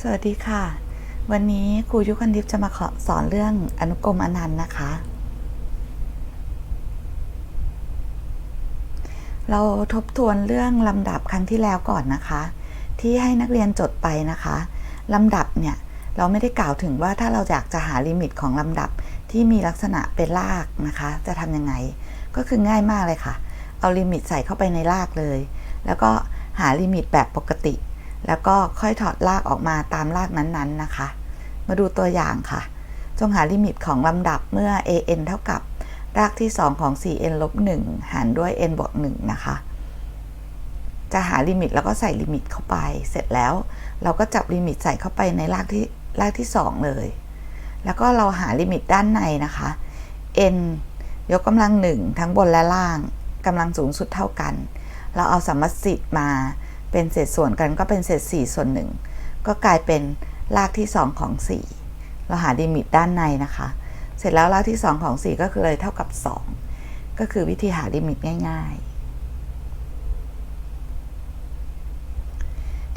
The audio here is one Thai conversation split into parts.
สวัสดีค่ะ วันนี้ครูยุคันทิพย์จะมาขอสอนเรื่องอนุกรมอนันต์นะคะ เราทบทวนเรื่องลำดับครั้งที่แล้วก่อนนะคะ ที่ให้นักเรียนจดไปนะคะลำดับเนี่ยเราไม่ได้กล่าวถึงว่าถ้าเราอยากจะหาลิมิตของลำดับที่มีลักษณะเป็นรากนะคะ จะทำยังไง ก็คือง่ายมากเลยค่ะ เอาลิมิตใส่เข้าไปในรากเลย แล้วก็หาลิมิตแบบปกติ แล้วก็ค่อยถอดรากออกมาตามรากนั้นๆนะคะ มาดูตัวอย่างค่ะ จงหาลิมิตของลำดับเมื่อ an เท่ากับรากที่ 2 ของ 4n ลบ1หารด้วย n บวก1นะคะ จะหาลิมิตแล้วก็ใส่ลิมิตเข้าไป เสร็จแล้วเราก็จับลิมิตใส่เข้าไปในรากที่รากที่ 2 เลย แล้วก็เราหาลิมิตด้านในนะคะ n ยกกำลังหนึ่งทั้งบนและล่างกำลังสูงสุดเท่ากัน เราเอาสมมติมา เป็นเศษส่วนกันก็เป็นเศษ 4 ส่วน 1 ก็กลายเป็นรากที่ 2 ของ 4 เราหาลิมิตด้านในนะคะ เสร็จแล้วรากที่ 2 ของ 4 ก็คือเลยเท่ากับ 2 ก็คือวิธีหาลิมิตง่าย ๆ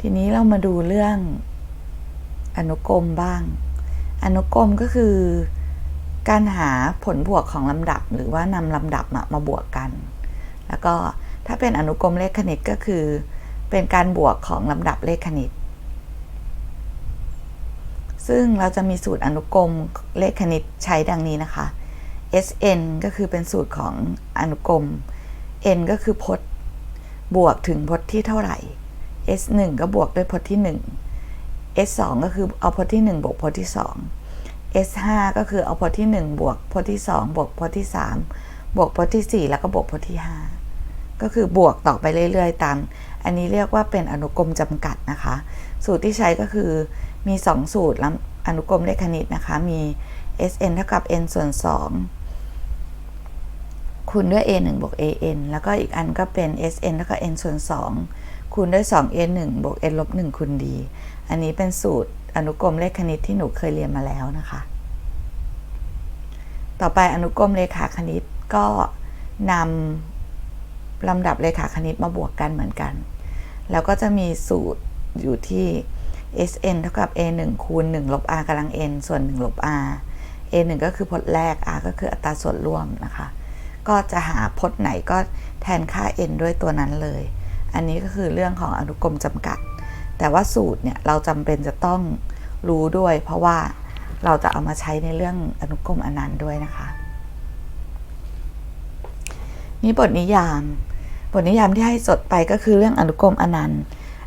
ทีนี้เรามาดูเรื่องอนุกรมบ้าง อนุกรมก็คือการหาผลบวกของลำดับหรือว่านำลำดับมามาบวกกัน แล้วก็ถ้าเป็นอนุกรมเลขคณิตก็คือ เป็นการบวกของลำดับเลขคณิต ซึ่งเราจะมีสูตรอนุกรมเลขคณิตใช้ดังนี้นะคะ Sn ก็คือเป็นสูตรของอนุกรม n ก็คือพจน์บวกถึงพจน์ที่เท่าไหร่ S1 ก็บวกด้วยพจน์ที่ 1 S2 ก็คือเอาพจน์ที่ 1 บวกพจน์ที่ 2 S5 ก็คือเอาพจน์ที่ 1 บวกพจน์ที่ 2 บวกพจน์ที่ 3 บวกพจน์ที่ 4 แล้วก็บวกพจน์ที่ 5 ก็คือบวกต่อไปเรื่อย ๆ ตาม อันนี้เรียกว่าเป็นอนุกรมจำกัดนะคะ สูตรที่ใช้ก็คือมี 2 สูตรล้วอนุกรมเลขคณิตนะคะ มี Sn เท่ากับ n ส่วน 2 คูณด้วย a 1บวก an แล้วก็อีกอันก็เป็น Sn เท่ากับ n ส่วน 2 คูณด้วย 2 a 1บวก n ลบ1คูณ d อันนี้เป็นสูตรอนุกรมเลขคณิตที่หนูเคยเรียนมาแล้วนะคะ ต่อไปอนุกรมเลขาคณิตก็นำ ลำดับเลขาคณิตมาบวกกันเหมือนกัน แล้วก็จะมีสูตรอยู่ที่ Sn เท่ากับ a 1คูณ1ลบ r กำลัง n ส่วน1ลบ r a 1ก็คือพจน์แรก r ก็คืออัตราส่วนร่วมนะคะ ก็จะหาพจน์ไหนก็แทนค่า n ด้วยตัวนั้นเลย อันนี้ก็คือเรื่องของอนุกรมจำกัด แต่ว่าสูตรเนี่ยเราจำเป็นจะต้องรู้ด้วย เพราะว่าเราจะเอามาใช้ในเรื่องอนุกรมอนันต์ด้วยนะคะ นี่บทนิยาม บทนิยามที่ให้จดไปก็คือเรื่องอนุกรมอนันต์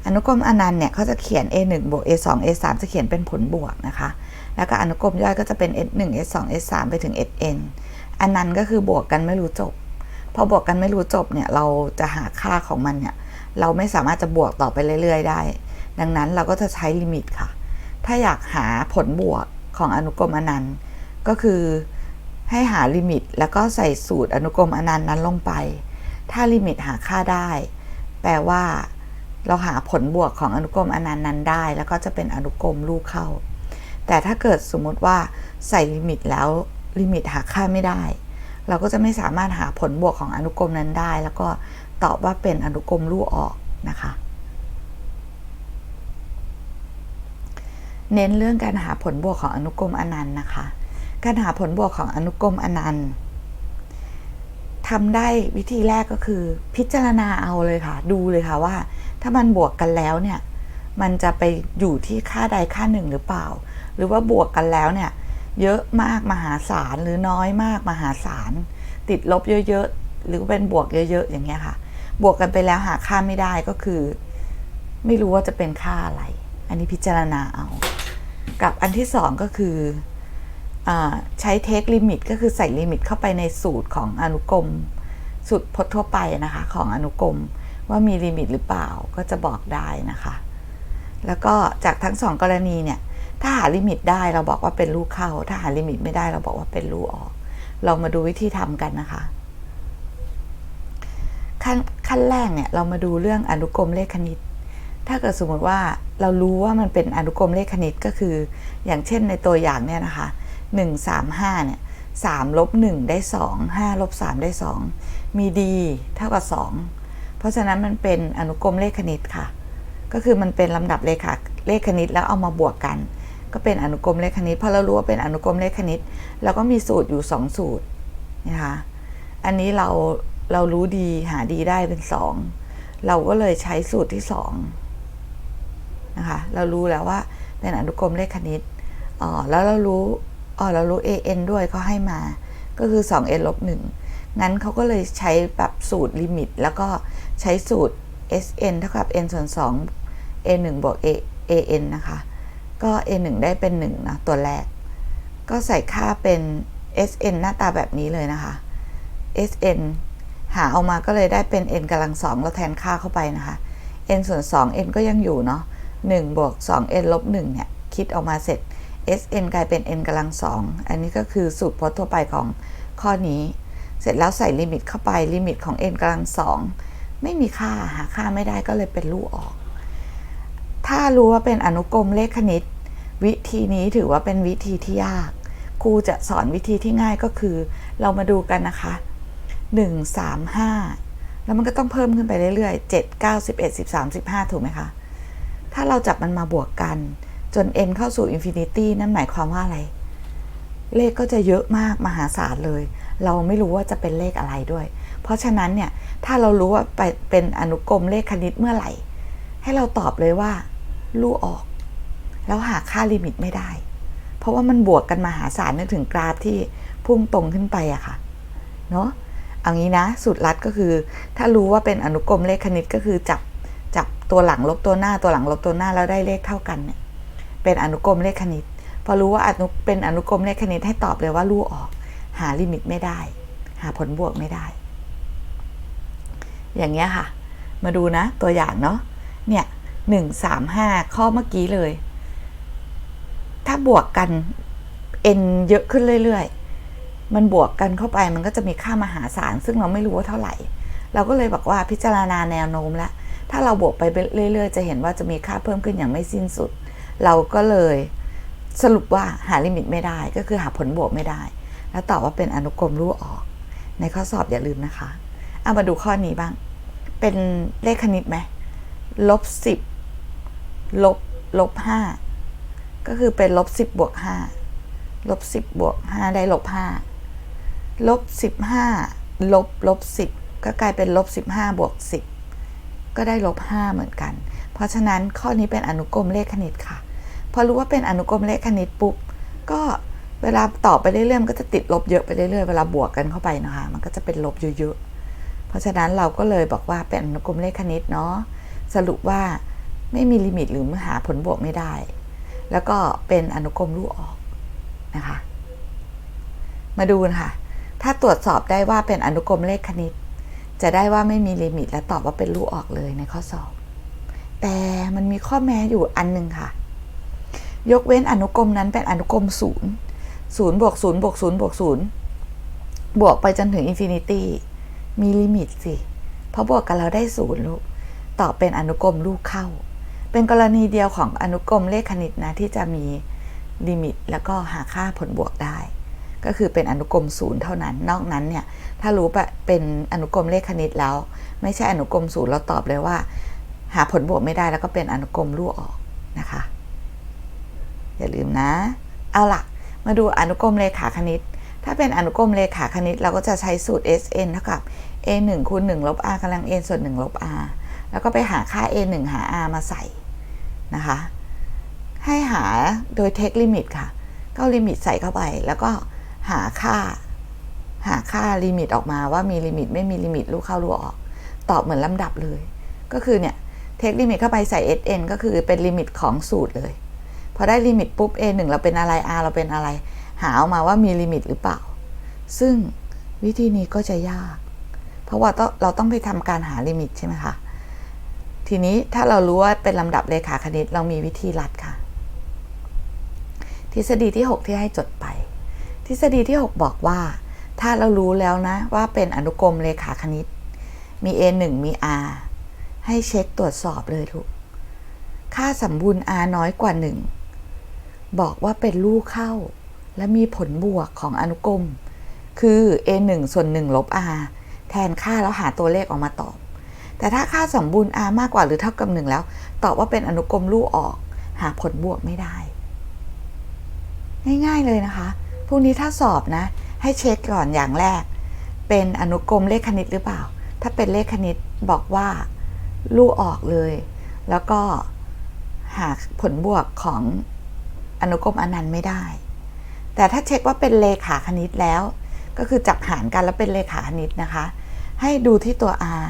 อนุกรมอนันต์เนี่ยเขาจะเขียน a 1บวก a 2 a 3จะเขียนเป็นผลบวกนะคะ แล้วก็อนุกรมย่อยก็จะเป็น s 1 s 2 s 3ไปถึง sn อนันต์ก็คือบวกกันไม่รู้จบ พอบวกกันไม่รู้จบเนี่ยเราจะหาค่าของมันเนี่ยเราไม่สามารถจะบวกต่อไปเรื่อย ๆ ได้ ดังนั้นเราก็จะใช้ลิมิตค่ะ ถ้าอยากหาผลบวกของอนุกรมอนันต์ก็คือให้หาลิมิต แล้วก็ใส่สูตรอนุกรมอนันต์นั้นลงไป ถ้าลิมิตหาค่าได้ แปลว่า เราหาผลบวกของอนุกรมอนันต์นั้นได้ แล้วก็จะเป็นอนุกรมลูกเข้า แต่ถ้าเกิดสมมุติว่าใส่ลิมิตแล้วลิมิตหาค่าไม่ได้ เราก็จะไม่สามารถหาผลบวกของอนุกรมนั้นได้ แล้วก็ตอบว่าเป็นอนุกรมลูกออกนะคะ เน้นเรื่องการหาผลบวกของอนุกรมอนันต์นะคะ การหาผลบวกของอนุกรมอนันต์ ทำได้วิธีแรกก็คือ พิจารณาเอาเลยค่ะ ดูเลยค่ะว่า ถ้ามันบวกกันแล้วเนี่ย มันจะไปอยู่ที่ค่าใดค่าหนึ่งหรือเปล่า หรือว่าบวกกันแล้วเนี่ย เยอะมากมหาศาลหรือน้อยมากมหาศาลติดลบเยอะๆ หรือเป็นบวกเยอะๆ อย่างเงี้ยค่ะ บวกกันไปแล้วหาค่าไม่ได้ก็คือ ไม่รู้ว่าจะเป็นค่าอะไร อันนี้พิจารณาเอา กับอันที่สองก็คืออ ใช้เทคลิมิตก็คือใส่ลิมิตเข้าไปในสูตรของอนุกรม สูตรพจน์ทั่วไปนะคะของอนุกรม ว่ามีลิมิตหรือเปล่าก็จะบอกได้นะคะ แล้วก็จากทั้งสองกรณีเนี่ยถ้าหาลิมิตได้เราบอกว่าเป็นลูกเข้า ถ้าหาลิมิตไม่ได้เราบอกว่าเป็นลูกออก เรามาดูวิธีทำกันนะคะ ขั้นขั้นแรกเนี่ยเรามาดูเรื่องอนุกรมเลขคณิต ถ้าเกิดสมมติว่าเรารู้ว่ามันเป็นอนุกรมเลขคณิตก็คือ อย่างเช่นในตัวอย่างเนี่ยนะคะ 1 3 5เนี่ย3ลบ1ได้ 2 5ลบ3ได้ 2 มี d เท่ากับ 2 เพราะฉะนั้นมันเป็นอนุกรมเลขคณิตค่ะ ก็คือมันเป็นลำดับเลขาเลขคณิตแล้วเอามาบวกกัน ก็เป็นอนุกรมเลขคณิตพอเรารู้ว่าเป็นอนุกรมเลขคณิตเราก็มีสูตรอยู่ 2 สูตรนะคะอันนี้เราเรารู้ดีหาดีได้เป็น 2 เราก็เลยใช้สูตรที่2นะคะเรารู้แล้วว่าเป็นอนุกรมเลขคณิตอ๋อแล้วเรารู้ อ๋อเรารู้ an ด้วยเขาให้มา ก็คือ 2n ลบ1งั้นเขาก็เลยใช้แบบสูตรลิมิต แล้วก็ใช้สูตร sn เท่ากับ n ส่วน2 a 1บวก a an นะคะ ก็ a 1ได้เป็น1นะตัวแรก ก็ใส่ค่าเป็น sn หน้าตาแบบนี้เลยนะคะ sn หาออกมาก็เลยได้เป็น n กำลังสองเราแทนค่าเข้าไปนะคะ n ส่วน2 n ก็ยังอยู่เนาะ1บวก 2n ลบ1เนี่ย คิดออกมาเสร็จ sn กลายเป็น n กำลังสองอันนี้ก็คือสูตรพจน์ทั่วไปของข้อนี้ เสร็จแล้วใส่ลิมิตเข้าไปลิมิตของ n กำลังสองไม่มีค่าหาค่าไม่ได้ก็เลยเป็นรูออก ถ้ารู้ว่าเป็นอนุกรมเลขคณิต วิธีนี้ถือว่าเป็นวิธีที่ยาก ครูจะสอนวิธีที่ง่ายก็คือ เรามาดูกันนะคะ 1 3 5 แล้วมันก็ต้องเพิ่มขึ้นไปเรื่อยๆ 7 9 11 13 15 ถูกไหมคะ ถ้าเราจับมันมาบวกกัน จน n เข้าสู่อินฟินิตี้นั่นหมายความว่าอะไร เลขก็จะเยอะมากมหาศาลเลย เราไม่รู้ว่าจะเป็นเลขอะไรด้วย เพราะฉะนั้นเนี่ย ถ้าเรารู้ว่าเป็นอนุกรมเลขคณิตเมื่อไหร่ ให้เราตอบเลยว่า ลู่ออก แล้วหาค่าลิมิตไม่ได้ เพราะว่ามันบวกกันมหาศาลนึกถึงกราฟที่พุ่งตรงขึ้นไปอะค่ะ เนาะเอางี้นะสูตรลัดก็คือ ถ้ารู้ว่าเป็นอนุกรมเลขคณิตก็คือจับจับตัวหลังลบตัวหน้าตัวหลังลบตัวหน้าแล้วได้เลขเท่ากันเนี่ย เป็นอนุกรมเลขคณิต พอรู้ว่าอนุเป็นอนุกรมเลขคณิตให้ตอบเลยว่าลู่ออก หาลิมิตไม่ได้ หาผลบวกไม่ได้ อย่างเงี้ยค่ะ มาดูนะตัวอย่างเนาะเนี่ยหนึ่งสามห้าข้อเมื่อกี้เลย ถ้าบวกกัน n เยอะขึ้นเรื่อยๆ มันบวกกันเข้าไปมันก็จะมีค่ามหาศาลซึ่งเราไม่รู้ว่าเท่าไหร่ เราก็เลยบอกว่าพิจารณาแนวโน้มแล้วถ้าเราบวกไปเรื่อยๆ จะเห็นว่าจะมีค่าเพิ่มขึ้นอย่างไม่สิ้นสุด เราก็เลยสรุปว่าหาลิมิตไม่ได้ ก็คือหาผลบวกไม่ได้ แล้วตอบว่าเป็นอนุกรมลู่ออก ในข้อสอบอย่าลืมนะคะเอามาดูข้อนี้บ้าง เป็นเลขคณิตไหมลบสิบลบลบห้าก็คือเป็นลบสิบบวกห้าลบสิบบวกห้าได้ลบห้าลบสิบห้าลบลบสิบก็กลายเป็นลบสิบห้าบวกสิบก็ได้ลบห้าเหมือนกัน เพราะฉะนั้นข้อนี้เป็นอนุกรมเลขคณิตค่ะ พอรู้ว่าเป็นอนุกรมเลขคณิตปุ๊บก็เวลาตอบไปเรื่อยๆมันก็จะติดลบเยอะไปเรื่อยๆเวลาบวกกันเข้าไปนะคะมันก็จะเป็นลบเยอะๆเพราะฉะนั้นเราก็เลยบอกว่าเป็นอนุกรมเลขคณิตเนาะสรุปว่าไม่มีลิมิตหรือหาผลบวกไม่ได้ แล้วก็เป็นอนุกรมลู่ออกนะคะ มาดูนะคะถ้าตรวจสอบได้ว่าเป็นอนุกรมเลขคณิต จะได้ว่าไม่มีลิมิตและตอบว่าเป็นลู่ออกเลยในข้อสอบแต่มันมีข้อแม้อยู่อันหนึ่งค่ะ ยกเว้นอนุกรมนั้นเป็นอนุกรมศูนย์ศูนย์บวกศูนย์บวกศูนย์บวกศูนย์บวกไปจนถึงอินฟินิตี้มีลิมิตสิ เพราะบวกกันเราได้ศูนย์ลูกตอบเป็นอนุกรมลูกเข้า เป็นกรณีเดียวของอนุกรมเลขคณิตนะที่จะมีลิมิตแล้วก็หาค่าผลบวกได้ ก็คือเป็นอนุกรมศูนย์เท่านั้น นอกนั้นเนี่ยถ้ารู้เป็นอนุกรมเลขคณิตแล้ว ไม่ใช่อนุกรมศูนย์เราตอบเลยว่า หาผลบวกไม่ได้แล้วก็เป็นอนุกรมลู่ออกนะคะ อย่าลืมนะ เอาล่ะ มาดูอนุกรมเลขาคณิต ถ้าเป็นอนุกรมเลขาคณิต เราก็จะใช้สูตร Sn เท่ากับ a 1คูณ1ลบ r กำลัง n ส่วน1ลบ r แล้วก็ไปหาค่า a 1หา r มาใส่นะคะ ให้หาโดยเทคลิมิตค่ะ ก็ลิมิตใส่เข้าไป แล้วก็หาค่า หาค่าลิมิตออกมาว่ามีลิมิตไม่มีลิมิตลูกเข้าลูกออก ตอบเหมือนลำดับเลย ก็คือเนี่ยเทคลิมิตเข้าไปใส่ Sn ก็คือเป็นลิมิตของสูตรเลย อได้ลิมิตปุ๊บ a 1 เราเป็นอะไร r เราเป็นอะไร หาออกมาว่ามีลิมิตหรือเปล่า ซึ่งวิธีนี้ก็จะยาก เพราะว่าเราต้องไปทำการหาลิมิตใช่ไหมคะทีนี้ถ้าเรารู้ว่าเป็นลำดับเลขาคณิตเรามีวิธีรัดค่ะ ทฤษฎีที่ 6 ที่ให้จดไป ทฤษฎีที่ 6 บอกว่า ถ้าเรารู้แล้วนะว่าเป็นอนุกรมเลขาคณิต มี a 1มี r ให้เช็คตรวจสอบเลยทุกค่าสมบูรณ์ r น้อยกว่า 1 บอกว่าเป็นลูกเข้า และมีผลบวกของอนุกรม คือ a 1ส่วน1ลบ r แทนค่าแล้วหาตัวเลขออกมาตอบ แต่ถ้าค่าสมบูรณ์ r มากกว่าหรือเท่ากับ 1 แล้ว ตอบว่าเป็นอนุกรมลู่ออก หาผลบวกไม่ได้ ง่ายๆเลยนะคะพรุ่งนี้ถ้าสอบนะ ให้เช็คก่อนอย่างแรก เป็นอนุกรมเลขคณิตหรือเปล่า ถ้าเป็นเลขคณิตบอกว่าลู่ออกเลย แล้วก็หาผลบวกของ อนุกรมอนันต์ไม่ได้ แต่ถ้าเช็คว่าเป็นเลขาคณิตแล้ว ก็คือจับหารกันแล้วเป็นเลขาคณิตนะคะ ให้ดูที่ตัว r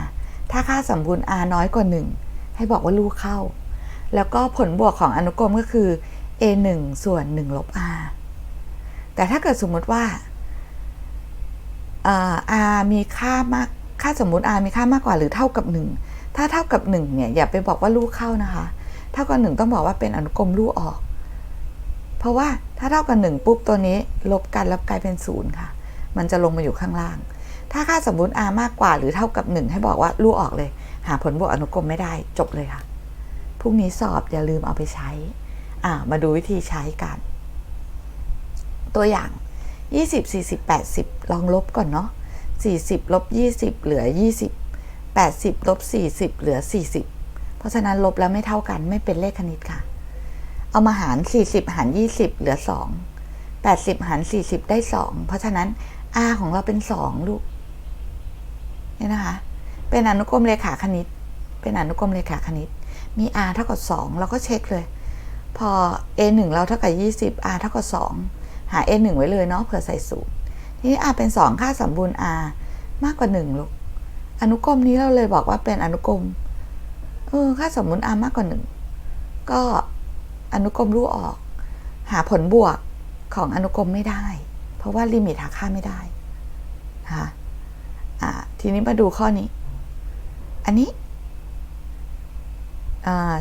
ถ้าค่าสมบูรณ์ r น้อยกว่า 1 ให้บอกว่าลู่เข้า แล้วก็ผลบวกของอนุกรมก็คือ a 1ส่วน1ลบ r แต่ถ้าเกิดสมมติว่า r มีค่ามากค่าสมมติ r มีค่ามากกว่าหรือเท่ากับ 1 ถ้าเท่ากับ 1 เนี่ย อย่าไปบอกว่าลู่เข้านะคะ เท่ากับ1ต้องบอกว่าเป็นอนุกรมลู่ออก เพราะว่าถ้าเท่ากับ1ปุ๊บตัวนี้ลบกันแล้วกลายเป็น0ค่ะ มันจะลงมาอยู่ข้างล่าง ถ้าค่าสมมุติ r มากกว่าหรือเท่ากับ 1 ให้บอกว่าลู่ออกเลย หาผลบวกอนุกรมไม่ได้จบเลยค่ะพรุ่งนี้สอบอย่าลืมเอาไปใช้อ่ามาดูวิธีใช้กัน ตัวอย่าง 20 40 80 ลองลบก่อนเนาะ40ลบ20 เหลือ 20 80ลบ40 เหลือ 40 เพราะฉะนั้นลบแล้วไม่เท่ากันไม่เป็นเลขคณิตค่ะ เอามาหาร 40 หาร 20 เหลือ 2 80 หาร 40 ได้ 2 เพราะฉะนั้น r ของเราเป็น 2 ลูกนี่นะคะ เป็นอนุกรมเลขาคณิต เป็นอนุกรมเลขาคณิต มี r เท่ากับ 2 เราก็เช็คเลย พอ a 1เราเท่ากับ 20 r เท่ากับ 2 หา a 1ไว้เลยเนาะเผื่อใส่สูตร ทีนี้ r เป็น 2 ค่าสมบูรณ์ r มากกว่า 1 ลูก อนุกรมนี้เราเลยบอกว่าเป็นอนุกรมเออค่าสมบูรณ์ r มากกว่า 1 ก็ อนุกรมรู้ออก หาผลบวกของอนุกรมไม่ได้ เพราะว่าลิมิตหาค่าไม่ได้นะคะอ่าทีนี้มาดูข้อนี้ อันนี้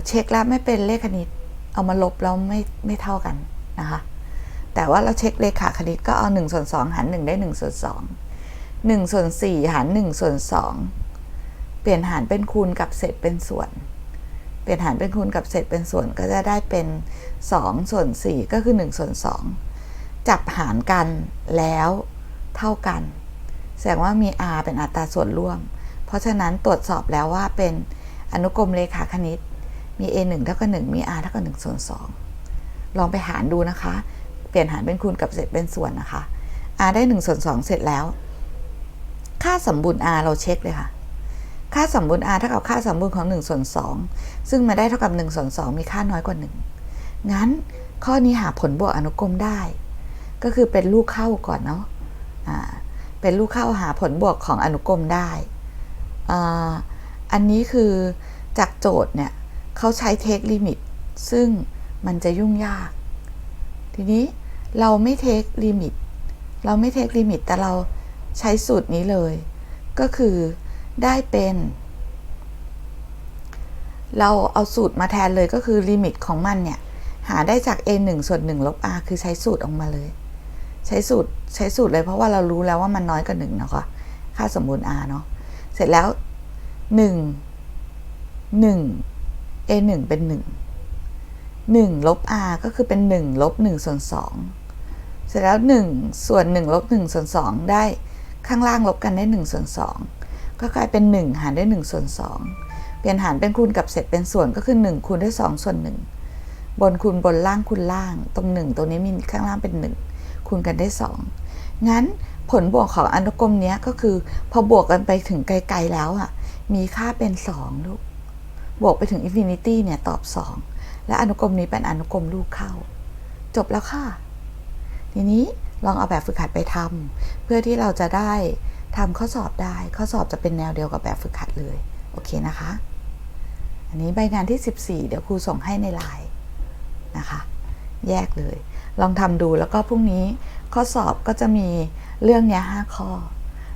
เช็คแล้วไม่เป็นเลขคณิต เอามาลบแล้วไม่ไม่เท่ากันนะคะแต่ว่าเราเช็คเลขาคณิตก็เอา1ส่วน2หาร1ได้1ส่วน2 1ส่วน4หาร1ส่วน2เปลี่ยนหารเป็นคูณกับเศษเป็นส่วน เปลี่ยนหารเป็นคูณกับเศษเป็นส่วนก็จะได้เป็น 2 ส่วน 4 ก็คือ 1 ส่วน 2 จับหารกันแล้วเท่ากัน แสดงว่ามี r เป็นอัตราส่วนร่วม เพราะฉะนั้นตรวจสอบแล้วว่าเป็นอนุกรมเลขาคณิต มี a 1เท่ากับ1มี r เท่ากับ1ส่วน2ลองไปหารดูนะคะ เปลี่ยนหารเป็นคูณกับเศษเป็นส่วนนะคะ r ได้1ส่วน2เสร็จแล้ว ค่าสมบูรณ์ r เราเช็คเลยค่ะ ค่าสมบูรณ์ r เท่ากับค่าสมบูรณ์ของ1ส่วน2ซึ่งมาได้เท่ากับ1ส่วน2มีค่าน้อยกว่า 1 งั้นข้อนี้หาผลบวกอนุกรมได้ ก็คือเป็นลูกเข้าก่อนเนาะอ่าเป็นลูกเข้าหาผลบวกของอนุกรมได้ออันนี้คือจากโจทย์เนี่ยเขาใช้เทคลิมิตซึ่งมันจะยุ่งยาก ทีนี้เราไม่เทคลิมิตเราไม่เทคลิมิตแต่เราใช้สูตรนี้เลย ก็คือ ได้เป็น เราเอาสูตรมาแทนเลยก็คือลิมิตของมันเนี่ย หาได้จาก a 1ส่วน1ลบ r คือใช้สูตรออกมาเลย ใช้สูตรใช้สูตรเลยเพราะว่าเรารู้แล้วว่ามันน้อยกว่า1เนาะค่ะค่าสมบูรณ์ r เนาะเสร็จแล้ว 1 1 a 1เป็น 1 1 ลบ r ก็คือเป็น 1 ลบ 1 ส่วน 2 เสร็จแล้ว 1 ส่วน 1 ลบ 1 ส่วน 2 ได้ข้างล่างลบกันได้ 1 ส่วน 2 ก็กลายเป็น 1 หารด้วย1ส่วน2เปลี่ยนหารเป็นคูณกับเศษเป็นส่วนก็คือ 1 คูณด้วย 2 ส่วน 1 บนคูณบนล่างคูณล่าง ตรง 1 ตรงนี้มีข้างล่างเป็น 1 คูณกันได้ 2 งั้นผลบวกของอนุกรมนี้ก็คือ พอบวกกันไปถึงไกลๆแล้วอะมีค่าเป็น 2 ลูก บวกไปถึงอินฟินิตี้เนี่ยตอบ 2 และอนุกรมนี้เป็นอนุกรมลูกเข้า จบแล้วค่ะ ทีนี้ลองเอาแบบฝึกหัดไปทำเพื่อที่เราจะได้ ทำข้อสอบได้ ข้อสอบจะเป็นแนวเดียวกับแบบฝึกหัดเลย โอเคนะคะ อันนี้ใบงานที่ 14 เดี๋ยวครูส่งให้ในไลน์นะคะ แยกเลย ลองทำดูแล้วก็พรุ่งนี้ข้อสอบก็จะมีเรื่องเนี้ย5ข้อ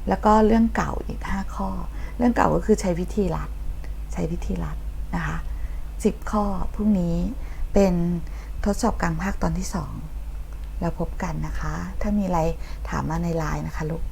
แล้วก็เรื่องเก่าอีก 5 ข้อ เรื่องเก่าก็คือใช้วิธีรัด ใช้วิธีรัดนะคะ10 ข้อพรุ่งนี้เป็นทดสอบกลางภาคตอนที่ 2 แล้วพบกันนะคะ ถ้ามีอะไรถามมาในไลน์นะคะลูก